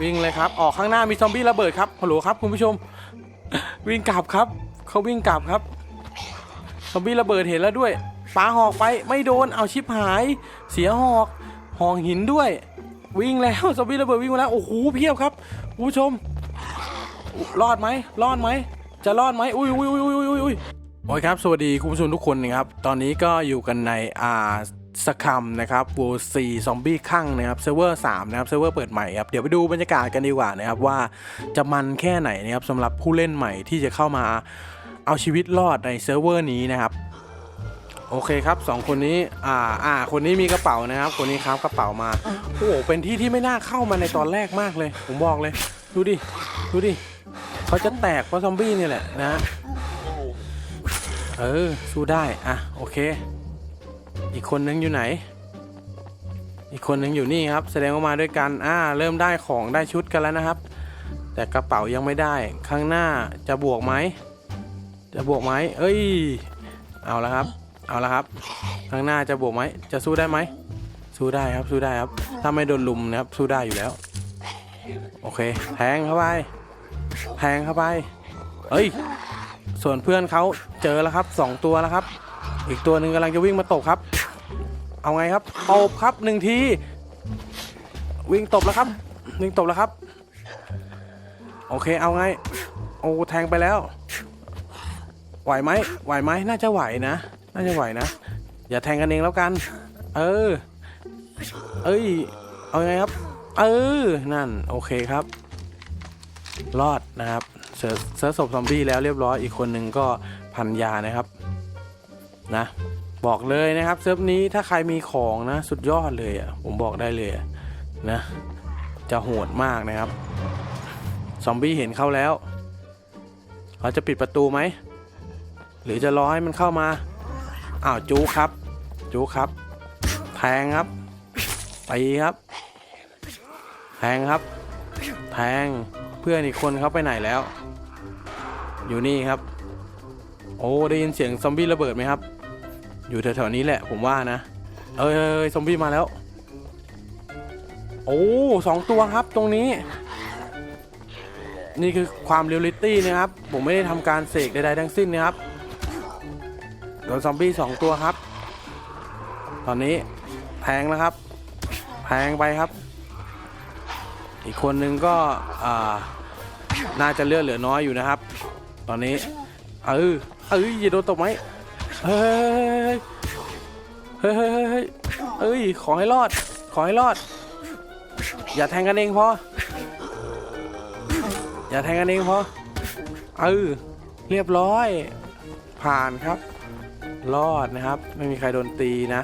วิ่งเลยครับ ออกข้างหน้ามีซอมบี้ระเบิดครับฮัลโหลครับคุณผู้ชม วิ่งกลับครับเขาวิ่งกลับครับ ซอมบี้ระเบิดเห็นแล้วด้วยปาหอกไปไม่โดนเอาชิปหาย เสียหอกหองหินด้วย วิ่งแล้วซอมบี้ระเบิดวิ่งมาแล้วโอ้โหเพียบครับคุณผู้ชม รอดไหมรอดไหมจะรอดไหมอุ้ยอุ้ยอุ้ยอุ้ยอุ้ยอุ้ยโอ้ยครับสวัสดีคุณผู้ชมทุกคนนะครับตอนนี้ก็อยู่กันในอ่า สคัมนะครับโวซีซอมบี้ข้างนะครับเซิร์ฟเวอร์3นะครับเซิร์ฟเวอร์เปิดใหม่ครับเดี๋ยวไปดูบรรยากาศกันดีกว่านะครับว่าจะมันแค่ไหนนะครับสำหรับผู้เล่นใหม่ที่จะเข้ามาเอาชีวิตรอดในเซิร์ฟเวอร์นี้นะครับโอเคครับสองคนนี้อ่าอ่าคนนี้มีกระเป๋านะครับ คนนี้ครับกระเป๋ามาโอ้โหเป็นที่ที่ไม่น่าเข้ามาในตอนแรกมากเลย ผมบอกเลย ดูดิดูดิเขาจะแตกเพราะซอมบี้นี่แหละนะเออสู้ได้อะโอเค อีกคนนึงอยู่ไหน อีกคนนึงอยู่นี่ครับ แสดงว่ามาด้วยกันอ่าเริ่มได้ของได้ชุดกันแล้วนะครับ แต่กระเป๋ายังไม่ได้ ข้างหน้าจะบวกไหม จะบวกไหมเอ้ย เอาละครับ เอาละครับ ข้างหน้าจะบวกไหม จะสู้ได้ไหม สู้ได้ครับ สู้ได้ครับ ถ้าไม่โดนลุมนะครับ สู้ได้อยู่แล้ว โอเค แทงเข้าไป แทงเข้าไป เอ้ย ส่วนเพื่อนเขาเจอแล้วครับสองตัวแล้วครับ อีกตัวหนึ่งกำลังจะวิ่งมาตบครับ เอาไงครับตบครับหนึ่งทีวิ่งตบแล้วครับวิ่งตบแล้วครับ โอเคเอาไง โอ้แทงไปแล้ว ไหวไหมไหวไหมน่าจะไหวนะ น่าจะไหวนะ อย่าแทงกันเองแล้วกัน เออ เอ้ย เอาไงครับ เออ นั่น โอเคครับ รอดนะครับ เสิร์ชเสร์ชศพซอมบี้แล้วเรียบร้อย อีกคนหนึ่งก็พันยานะครับ นะ บอกเลยนะครับเซิร์ฟนี้ถ้าใครมีของนะ สุดยอดเลยอะผมบอกได้เลยะนะ จะโหดมากนะครับ ซอมบี้เห็นเข้าแล้วเขาจะปิดประตูไหม หรือจะรอให้มันเข้ามา อ้าวจูครับ จูครับแทงครับตีครับแทงครับแทงเพื่อนอีกคนเขาไปไหนแล้ว อยู่นี่ครับ โอ้ได้ยินเสียงซอมบี้ระเบิดไหมครับ อยู่แถวๆนี้แหละผมว่านะเอ้ยเอ้ยเอ้ยซอมบี้มาแล้ว โอ้สองตัวครับตรงนี้ นี่คือความเรียลลิตี้นะครับ ผมไม่ได้ทำการเสกใดๆทั้งสิ้นนะครับโดนซอมบี้สองตัวครับ ตอนนี้แทงแล้วครับแทงไปครับ อีกคนนึงก็น่าจะเลือดเหลือน้อยอยู่นะครับ ตอนนี้ เออเอ้ยอย่าโดนตกไหม เฮ้ยเฮ้ยเฮ้ยเฮ้ยเอ้ย ขอให้รอด ขอให้รอด อย่าแทงกันเองพอ อย่าแทงกันเองพอ เออ เรียบร้อย ผ่านครับ รอดนะครับ ไม่มีใครโดนตีนะ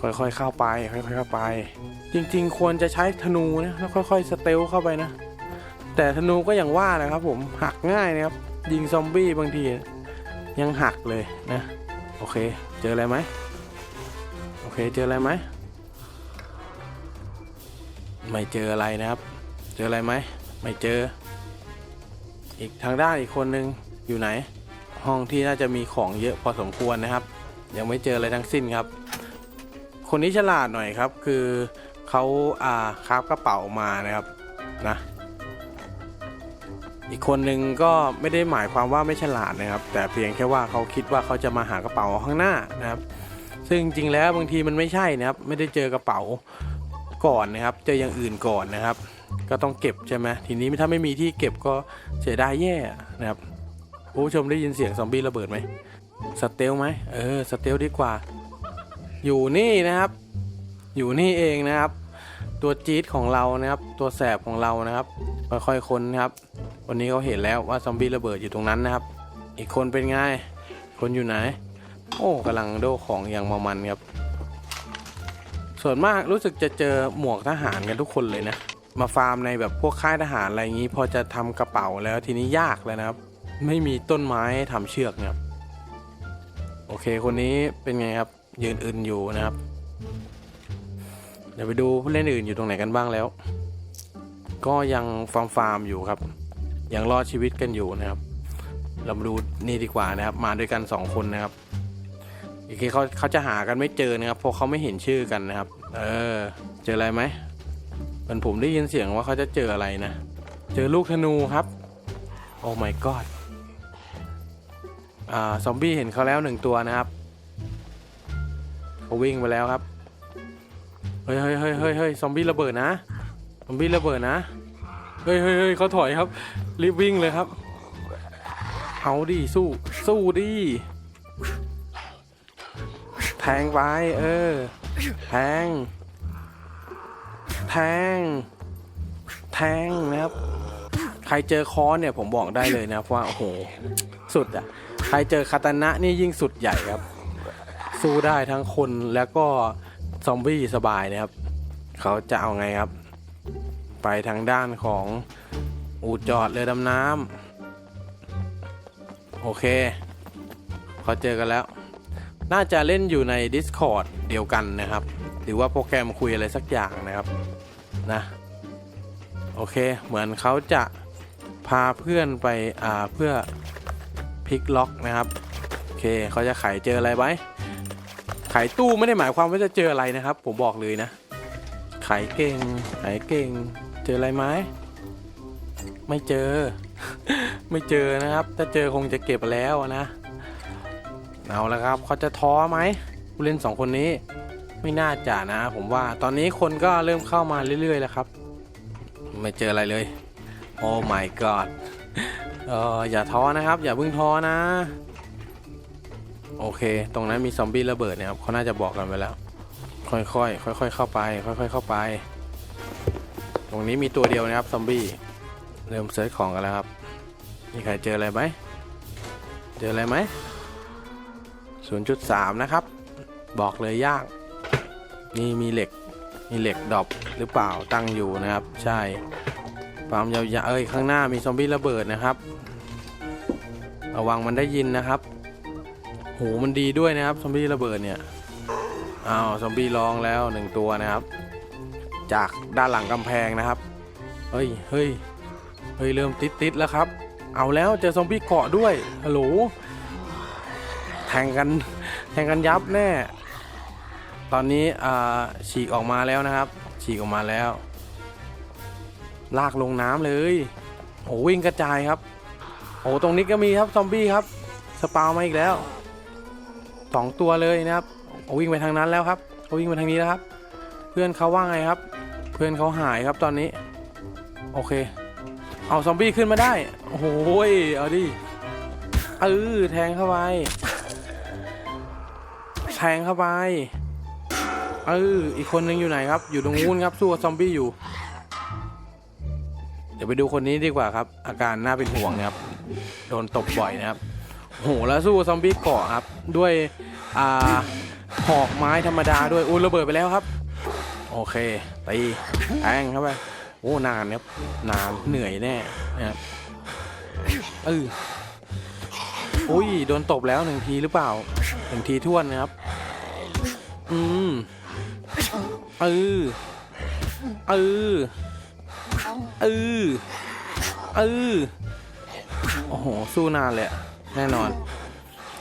ค่อยๆเข้าไป ค่อยๆเข้าไป จริงๆ ควรจะใช้ธนูนะ แล้วค่อยๆ สเตลเข้าไปนะ แต่ธนูก็อย่างว่าแหละครับผม หักง่ายนะครับ ยิงซอมบี้บางที ยังหักเลยนะ โอเค เจออะไรไหมโอเค เจออะไรไหมไม่เจออะไรนะครับ เจออะไรไหมไม่เจอ อีกทางด้านอีกคนนึงอยู่ไหน ห้องที่น่าจะมีของเยอะพอสมควรนะครับ ยังไม่เจออะไรทั้งสิ้นครับ คนนี้ฉลาดหน่อยครับ คือเขาอ่าคาบกระเป๋ามานะครับนะ อีกคนนึงก็ไม่ได้หมายความว่าไม่ฉลาดนะครับ แต่เพียงแค่ว่าเขาคิดว่าเขาจะมาหากระเป๋าข้างหน้านะครับ ซึ่งจริงๆแล้วบางทีมันไม่ใช่นะครับ ไม่ได้เจอกระเป๋าก่อนนะครับ เจออย่างอื่นก่อนนะครับ ก็ต้องเก็บใช่ไหมทีนี้ถ้าไม่มีที่เก็บก็เสียดายแย่นะครับผู้ชมได้ยินเสียงซอมบี้ระเบิดไหมสเตลไหมเออสเตลดีกว่า อยู่นี่นะครับ อยู่นี่เองนะครับ ตัวจี๊ดของเรานะครับ ตัวแสบของเรานะครับค่อยๆค้นนะครับ วันนี้เขาเห็นแล้วว่าซอมบี้ระเบิดอยู่ตรงนั้นนะครับ อีกคนเป็นไงคนอยู่ไหน โอ้กำลังโดของอย่างมามันครับ ส่วนมากรู้สึกจะเจอหมวกทหารกันทุกคนเลยนะมาฟาร์มในแบบพวกค่ายทหารอะไรอย่างนี้ พอจะทำกระเป๋าแล้วทีนี้ยากเลยนะครับ ไม่มีต้นไม้ให้ทำเชือกนะครับโอเคคนนี้เป็นไงครับยืนอื่นอยู่นะครับ เดี๋ยวไปดูผู้เล่นอื่นอยู่ตรงไหนกันบ้างแล้ว ก็ยังฟาร์มฟาร์มอยู่ครับ ยังรอดชีวิตกันอยู่นะครับ เรามาดูนี่ดีกว่านะครับ มาด้วยกันสองคนนะครับอีกทีเขาเขาจะหากันไม่เจอนะครับเพราะเขาไม่เห็นชื่อกันนะครับ เออ เจออะไรไหมมือนผมได้ยินเสียงว่าเขาจะเจออะไรนะ เจอลูกธนูครับ โอ้ my god อ่า ซอมบี้เห็นเขาแล้วหนึ่งตัวนะครับเขาวิ่งไปแล้วครับ เฮ้ยเฮ้ยเฮ้ยเฮ้ยเฮ้ยซอมบี้ระเบิดนะ ซอมบี้ระเบิดนะ เฮ้ยเฮ้ยเฮ้ยเขาถอยครับ รีบวิ่งเลยครับ เอาดิ สู้ สู้ดิ แทงไป เออ แทง แทง แทงนะครับ ใครเจอค้อนเนี่ยผมบอกได้เลยนะครับว่า โอ้โห สุดอะ ใครเจอคาตานะนี่ยิ่งสุดใหญ่ครับ สู้ได้ทั้งคนแล้วก็ ซอมบี้สบายนะครับ เขาจะเอาไงครับ ไปทางด้านของอูจอดเรือดำน้ำโอเคเขาเจอกันแล้ว น่าจะเล่นอยู่ใน Discord เดียวกันนะครับ หรือว่าโปรแกรมคุยอะไรสักอย่างนะครับนะโอเคเหมือนเขาจะพาเพื่อนไปอ่าเพื่อพลิกล็อกนะครับ โอเคเขาจะไขเจออะไรไหม ไขตู้ไม่ได้หมายความว่าจะเจออะไรนะครับ ผมบอกเลยนะไขเก่งไขเก่ง เจออะไรไหมไม่เจอ ไม่เจอนะครับ ถ้าเจอคงจะเก็บแล้วนะ เอาละครับเขาจะท้อไหมผู้เล่นสองคนนี้ ไม่น่าจะนะ ผมว่าตอนนี้คนก็เริ่มเข้ามาเรื่อยๆแล้วครับ ไม่เจออะไรเลย โอ้ my god เอออย่าท้อนะครับ อย่าเพิ่งท้อนะ โอเค ตรงนั้นมีซอมบี้ระเบิดเนี่ยครับเขาน่าจะบอกกันไปแล้ว ค่อยๆค่อยๆเข้าไป ค่อย ๆ เข้าไป ตรงนี้มีตัวเดียวนะครับซอมบี้เริ่มเซิร์ชของกันแล้วครับมีใครเจออะไรไหมเจออะไรไหม0.3 นะครับ บอกเลยยาก นี่มีเหล็ก มีเหล็กดอปหรือเปล่าตั้งอยู่นะครับ ใช่ความยาวๆเอ้ยข้างหน้ามีซอมบี้ระเบิดนะครับ ระวังมันได้ยินนะครับ หูมันดีด้วยนะครับซอมบี้ระเบิดเนี่ยอ้าวซอมบี้ร้องแล้วหนึ่งตัวนะครับ จากด้านหลังกำแพงนะครับเฮ้ยเฮ้ยเฮ้ยเริ่มติดติดแล้วครับ เอาแล้วเจอซอมบี้เกาะด้วยฮัลโหลแทงกันแทงกันยับแน่ ตอนนี้อ่าฉีกออกมาแล้วนะครับ ฉีกออกมาแล้ว ลากลงน้ำเลยโอ้วิ่งกระจายครับโอ้ตรงนี้ก็มีครับซอมบี้ครับสปาวมาอีกแล้ว สองตัวเลยนะครับโอ้วิ่งไปทางนั้นแล้วครับเขาวิ่งไปทางนี้แล้วครับ เพื่อนเขาว่าไงครับ เพื่อนเขาหายครับตอนนี้ โอเค เอาซอมบี้ขึ้นมาได้ โอ้โหยเอาดิเออแทงเข้าไปแทงเข้าไปเอออีกคนนึงอยู่ไหนครับ อยู่ตรงนู้นครับสู้กับซอมบี้อยู่ เดี๋ยวไปดูคนนี้ดีกว่าครับ อาการน่าเป็นห่วงนะครับ โดนตบบ่อยนะครับ โอ้โหแล้วสู้ซอมบี้เกาะครับ ด้วยอ่าหอกไม้ธรรมดาด้วยอุ้ยระเบิดไปแล้วครับ โอเคตีแทงเข้าไปโอ้นานครับนานเหนื่อยแน่นะครับเอออุ้ยโดนตบแล้วหนึ่งทีหรือเปล่าหนึ่งทีท่วนนะครับ อืมเออเออเออเออโอ้โห สู้นานเลยอะ แน่นอน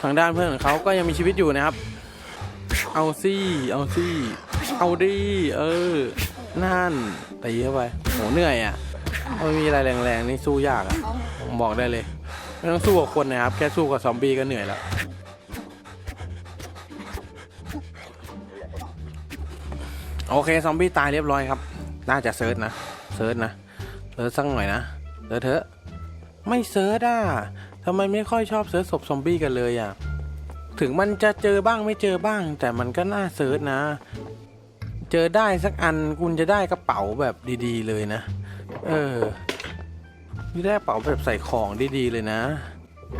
ทางด้านเพื่อนของเขาก็ยังมีชีวิตอยู่นะครับ เอาซี่เอาซี่เอาดีเออ นั่นตีเข้าไปโหเหนื่อยอะไม่มีอะไรแรงๆนี่สู้ยากอะผมบอกได้เลยไม่ต้องสู้กับคนนะครับ แค่สู้กับซอมบี้ก็เหนื่อยแล้วโอเคซอมบี้ตายเรียบร้อยครับ น่าจะเซิร์ชนะเซิร์ชนะเซิร์ชสักหน่อยนะเซิร์ชเถอะ ไม่เซิร์ชอะ ทำไมไม่ค่อยชอบเซิร์ชศพซอมบี้กันเลยอะ ถึงมันจะเจอบ้างไม่เจอบ้าง แต่มันก็น่าเซิร์ชนะ เจอได้สักอันคุณจะได้กระเป๋าแบบดีๆ เลยนะ เออนี่ได้กระเป๋าแบบใส่ของดีๆเลยนะ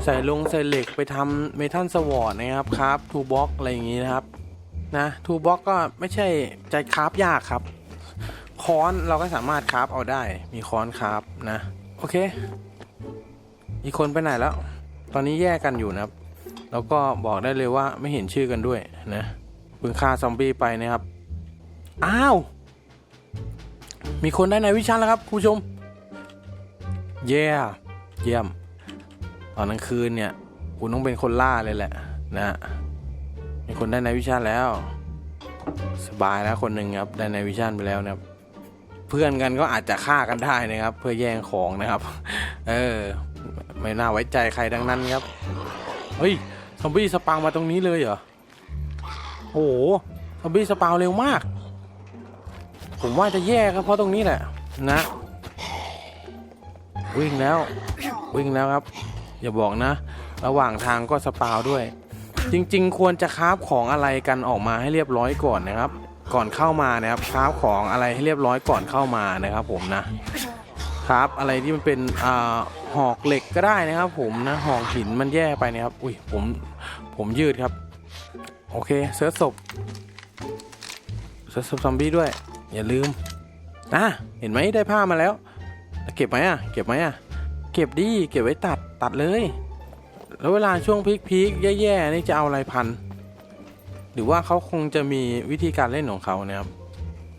ใส่ลงใส่เหล็กไปทำเมทัลสวอร์ดนะครับครับทูบ็อกอะไรอย่างงี้นะครับ นะทูบ็อกก็ไม่ใช่ใจคราฟยากครับค้อนเราก็สามารถคราฟเอาได้มีค้อนคราฟนะ โอเค อีกคนไปไหนแล้ว ตอนนี้แยกกันอยู่นะครับ แล้วก็บอกได้เลยว่าไม่เห็นชื่อกันด้วยนะเพิ่งฆ่าซอมบี้ไปนะครับ อ้าว มีคนได้ในวิชันแล้วครับคุณผู้ชม เย่เยี่ยม ตอนกลางคืนเนี่ยคุณต้องเป็นคนล่าเลยแหละนะมีคนได้ในวิชันแล้ว สบายแล้วคนหนึ่งครับได้ในวิชันไปแล้วนะครับ เพื่อนกันก็อาจจะฆ่ากันได้นะครับ เพื่อแย่งของนะครับ เออ ไม่น่าไว้ใจใครดังนั้นครับ เฮ้ยซอมบี้สปาวมาตรงนี้เลยเหรอโอ้โหซอมบี้สปาวเร็วมาก ผมว่าจะแย่ก็เพราะตรงนี้แหละนะ วิ่งแล้ว วิ่งแล้วครับ อย่าบอกนะ ระหว่างทางก็สปาวด้วย จริง ๆ ควรจะคราฟของอะไรกันออกมาให้เรียบร้อยก่อนนะครับ ก่อนเข้ามานะครับคราฟของอะไรให้เรียบร้อยก่อนเข้ามานะครับ ผมนะ ครับอะไรที่มันเป็นอ่าหอกเหล็กก็ได้นะครับ ผมนะหอกหินมันแย่ไปนะครับ อุ้ยผมผมยืดครับ โอเคเซิร์ชศพเซิร์ชศพซอมบี้ด้วย อย่าลืมนะเห็นไหมได้ผ้ามาแล้ว เก็บไหมอะเก็บไหมอะเก็บดีเก็บไว้ตัดตัดเลย แล้วเวลาช่วงพีคๆแย่ๆนี่จะเอาอะไรพัน หรือว่าเขาคงจะมีวิธีการเล่นของเขานะครับ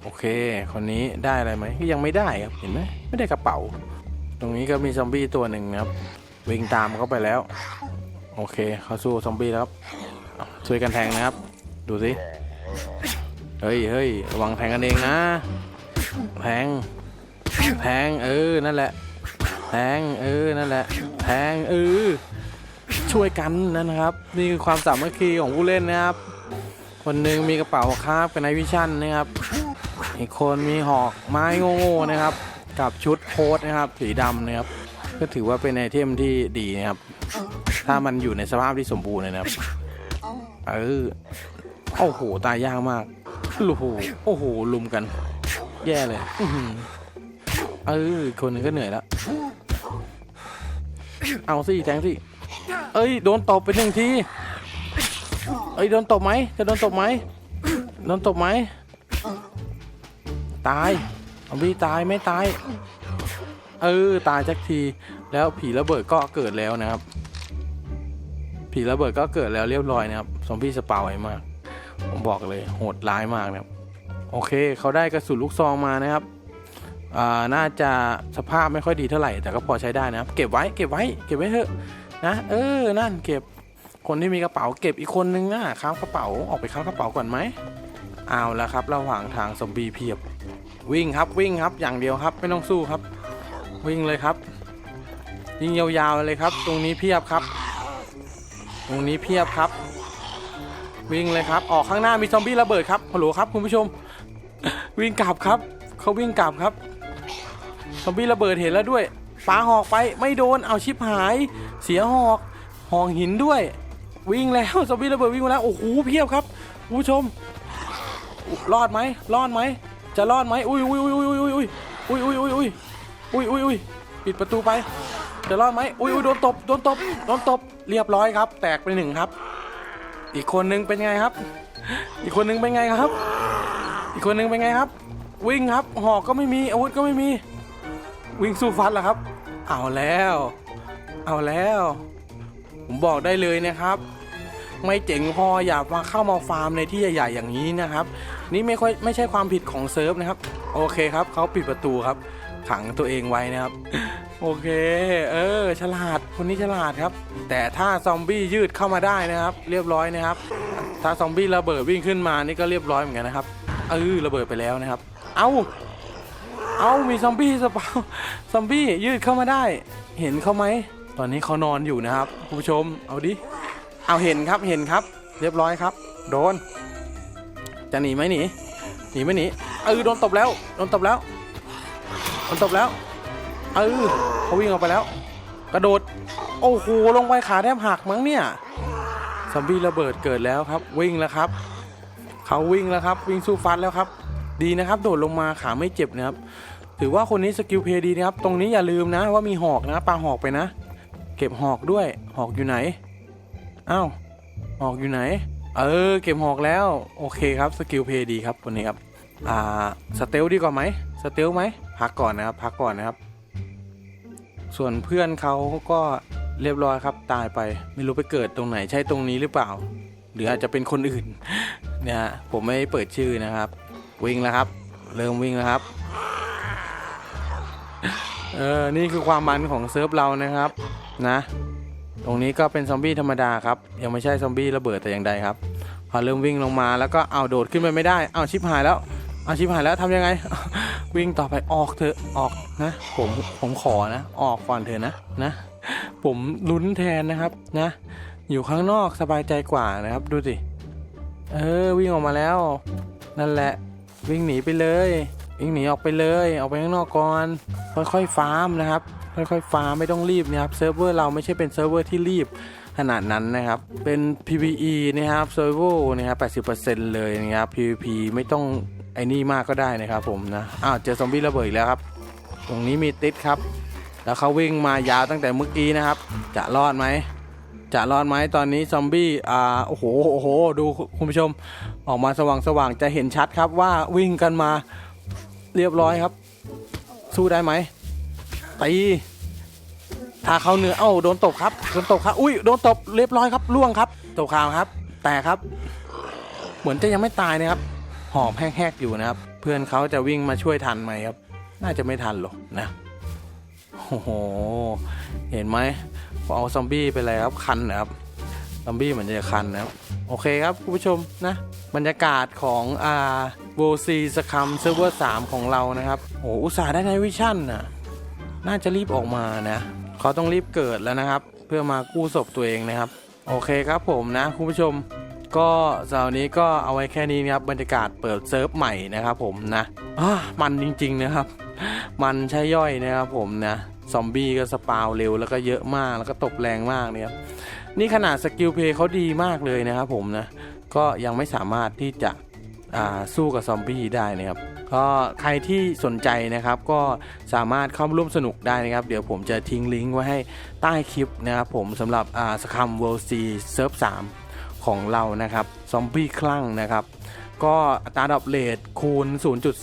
โอเคคนนี้ได้อะไรไหมก็ยังไม่ได้ครับเห็นไหม ไม่ได้กระเป๋า ตรงนี้ก็มีซอมบี้ตัวหนึ่งนะครับ วิ่งตามเขาไปแล้ว โอเคเขาสู้ซอมบี้แล้วครับช่วยกันแทงนะครับ ดูสิเฮ้ยเฮ้ยระวังแทงกันเองนะ แทง แทง เออ นั่นแหละ แทง เออ นั่นแหละ แทง เออ ช่วยกันนะครับ นี่คือความสามัคคีของผู้เล่นนะครับ คนหนึ่งมีกระเป๋าคาบกับไนวิชั่นนะครับ อีกคนมีหอกไม้โง่ๆนะครับ กับชุดโค้ทนะครับสีดำนะครับก็ถือว่าเป็นไอเทมที่ดีนะครับ ถ้ามันอยู่ในสภาพที่สมบูรณ์เลยนะครับเออโอ้โหตายยากมากโอ้โหโอ้โหลุมกัน แย่เลยอื้อหือเอออีกคนหนึงก็เหนื่อยแล้วเอาสิแทงสิเอ้ยโดนตบไปหนึ่งทีเอ้ยโดนตบไหมจะโดนตบไหมโดนตบไหมตาย อมบี้ตายไม่ตาย เออตายสักทีแล้วผีระเบิดก็เกิดแล้วนะครับ ผีระเบิดก็เกิดแล้วเรียบร้อยนะครับซอมบี้สปาไวมาก ผมบอกเลยโหดร้ายมากนะครับ โอเคเขาได้กระสุนลูกซองมานะครับอ่าน่าจะสภาพไม่ค่อยดีเท่าไหร่แต่ก็พอใช้ได้นะครับ เก็บไว้เก็บไว้เก็บไว้เถอะนะเออนั่นเก็บคนที่มีกระเป๋าเก็บอีกคนนึงนะค้ากระเป๋าออกไปค้ากระเป๋าก่อนไหมเอาแล้วครับระหว่างทางซอมบี้เพียบ วิ่งครับวิ่งครับอย่างเดียวครับไม่ต้องสู้ครับ วิ่งเลยครับยิงยาวๆเลยครับ ตรงนี้เพียบครับ ตรงนี้เพียบครับ วิ่งเลยครับ ออกข้างหน้ามีซอมบี้ระเบิดครับฮัลโหลครับคุณผู้ชม วิ่งกลับครับเขาวิ่งกลับครับซอมบี้ระเบิดเห็นแล้วด้วยปาหอกไปไม่โดนเอาชิปหาย เสียหอกหอกหินด้วย วิ่งแล้วซอมบี้ระเบิดวิ่งมาแล้วโอ้โหเพียบครับคุณผู้ชมรอดไหมรอดไหม จะรอดไหมอุ้ยอุ้ยอุ้ยอุ้ยอุ้ยอุ้ยอุ้ยอุ้ยอุ้ยอุ้ยอุ้ยอุ้ยอุ้ยปิดประตูไป จะรอดไหมอุ้ยอุ้ยโดนตบโดนตบโดนตบเรียบร้อยครับ แตกไปหนึ่งครับ อีกคนนึงเป็นไงครับ อีกคนนึงเป็นไงครับ อีกคนนึงเป็นไงครับ วิ่งครับหอกก็ไม่มีอาวุธก็ไม่มี วิ่งสู้ฟัดเหรอครับ เอาแล้ว เอาแล้ว ผมบอกได้เลยนะครับ ไม่เจ๋งพออย่ามาเข้ามาฟาร์มในที่ใหญ่ๆอย่างนี้นะครับ นี่ไม่ค่อยไม่ใช่ความผิดของเซิร์ฟนะครับ โอเคครับเขาปิดประตูครับ ขังตัวเองไว้นะครับ โอเค เออ ฉลาดคนนี้ฉลาดครับ แต่ถ้าซอมบี้ยืดเข้ามาได้นะครับ เรียบร้อยนะครับ ถ้าซอมบี้ระเบิดวิ่งขึ้นมานี่ก็เรียบร้อยเหมือนกันนะครับเออระเบิดไปแล้วนะครับ เอาเอามีซอมบี้สปาวซอมบี้ยืดเข้ามาได้ เห็นเขาไหม ตอนนี้เขานอนอยู่นะครับ คุณผู้ชม เอาดิ เอาเห็นครับเห็นครับ เรียบร้อยครับ โดน จะหนีไหมหนีหนีไม่หนีเออโดนตบแล้วโดนตบแล้วโดนตบแล้วเออเขาวิ่งออกไปแล้ว กระโดด โอ้โหลงไปขาแทบหักมั้งเนี่ยซอมบี้ระเบิดเกิดแล้วครับ วิ่งแล้วครับเขาวิ่งแล้วครับ วิ่งสู้ฟัดแล้วครับ ดีนะครับ โดดลงมาขาไม่เจ็บนะครับ ถือว่าคนนี้สกิลเพย์ดีนะครับ ตรงนี้อย่าลืมนะว่ามีหอกนะปลาหอกไปนะ เก็บหอกด้วยหอกอยู่ไหน อ้าวหอกอยู่ไหน เออ เก็บหอกแล้ว โอเคครับ สกิลเพย์ดีครับคนนี้ครับ อ่า สเตลดีกว่าไหม สเตลไหม พักก่อนนะครับ พักก่อนนะครับ ส่วนเพื่อนเขาก็เรียบร้อยครับ ตายไป ไม่รู้ไปเกิดตรงไหน ใช่ตรงนี้หรือเปล่า หรืออาจจะเป็นคนอื่น เนี่ยฮะผมไม่เปิดชื่อนะครับ วิ่งแล้วครับ เริ่มวิ่งแล้วครับ เออ นี่คือความมันของเซิร์ฟเรานะครับ นะ ตรงนี้ก็เป็นซอมบี้ธรรมดาครับ ยังไม่ใช่ซอมบี้ระเบิดแต่อย่างใดครับ พอเริ่มวิ่งลงมาแล้วก็เอาโดดขึ้นไปไม่ได้เอาชิปหายแล้วเอาชิปหายแล้วทำยังไง วิ่งต่อไปออกเถอะออกนะ ผมผมขอนะ ออกก่อนเถอะนะนะ ผมลุ้นแทนนะครับนะ อยู่ข้างนอกสบายใจกว่านะครับดูสิเออวิ่งออกมาแล้ว นั่นแหละวิ่งหนีไปเลย วิ่งหนีออกไปเลยออกไปข้างนอกก่อนค่อยๆฟาร์มนะครับค่อยๆฟาร์มไม่ต้องรีบนะครับเซิร์ฟเวอร์เราไม่ใช่เป็นเซิร์ฟเวอร์ที่รีบขนาดนั้นนะครับ เป็น PVE นะครับเซิร์ฟเวอร์นะครับ80%เลยนะครับ PVP ไม่ต้องไอ้นี่มากก็ได้นะครับผมนะ อ้าวเจอซอมบี้ระเบิดอีกแล้วครับ ตรงนี้มีติดครับ แล้วเขาวิ่งมายาวตั้งแต่เมื่อกี้นะครับ จะรอดไหม จะรอดไหมตอนนี้ซอมบี้ อ่า โอ้โห โอ้โห ดูคุณผู้ชม ออกมาสว่างสว่างจะเห็นชัดครับว่าวิ่งกันมา เรียบร้อยครับ สู้ได้ไหมตีถ้าเขาเหนือเอ้าโดนตบครับโดนตบครับอุ้ยโดนตบเรียบร้อยครับล่วงครับตกข่าวครับ แต่ครับ เหมือนจะยังไม่ตายนะครับ หอบแห้งๆอยู่นะครับ เพื่อนเขาจะวิ่งมาช่วยทันไหมครับ น่าจะไม่ทันหรอกนะโอ้โหเห็นไหมพอเอาซอมบี้ไปเลยครับคันนะครับ ซอมบี้เหมือนจะคันนะครับ โอเคครับคุณผู้ชมนะบรรยากาศของอ่าโวซีสคัมเซิร์ฟเวอร์3ของเรานะครับโอ้อุตส่าห์ได้ในวิชั่นน่ะน่าจะรีบออกมานะเขาต้องรีบเกิดแล้วนะครับ เพื่อมากู้ศพตัวเองนะครับ โอเคครับผมนะคุณผู้ชม ก็สำหรับวันนี้ก็เอาไว้แค่นี้นะครับบรรยากาศเปิดเซิร์ฟใหม่นะครับผมนะอ่ามันจริง ๆนะครับ มันใช่ย่อยนะครับผมนะซอมบี้ก็สปาวเร็วแล้วก็เยอะมากแล้วก็ตบแรงมากเนี่ยครับ นี่ขนาดสกิลเพย์เขาดีมากเลยนะครับผมนะ ก็ยังไม่สามารถที่จะสู้กับซอมบี้ได้นะครับ ก็ใครที่สนใจนะครับ ก็สามารถเข้าร่วมสนุกได้นะครับ เดี๋ยวผมจะทิ้งลิงก์ไว้ให้ใต้คลิปนะครับผมสำหรับสคัมเวิลด์ซีเซิร์ฟ3ของเรานะครับ ซอมบี้คลั่งนะครับ ก็อัตราดรอปเลทคูณ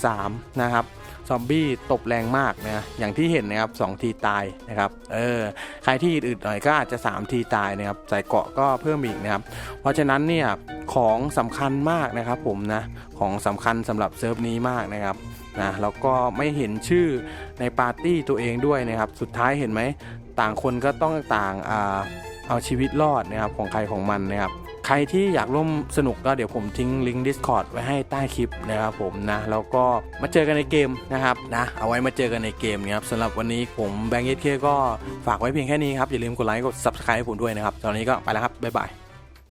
0.3 นะครับ ซอมบี้ตบแรงมากนะอย่างที่เห็นนะครับ2ทีตายนะครับเออใครที่อึดๆหน่อยก็อาจจะ 3 ทีตายนะครับใส่เกาะก็เพิ่มอีกนะครับ เพราะฉะนั้นเนี่ยของสำคัญมากนะครับผมนะของสำคัญสำหรับเซิร์ฟนี้มากนะครับนะแล้วก็ไม่เห็นชื่อในปาร์ตี้ตัวเองด้วยนะครับ สุดท้ายเห็นไหมต่างคนก็ต้องต่างอ่าเอาชีวิตรอดนะครับของใครของมันนะครับ ใครที่อยากร่วมสนุกก็เดี๋ยวผมทิ้งลิงก์ Discord ไว้ให้ใต้คลิปนะครับผมนะแล้วก็มาเจอกันในเกมนะครับนะเอาไว้มาเจอกันในเกมนะครับสำหรับวันนี้ผมแบงค์เอเคก็ฝากไว้เพียงแค่นี้ครับอย่าลืมกดไลค์กด Subscribe ให้ผมด้วยนะครับ ตอนนี้ก็ไปแล้วครับบ๊ายบาย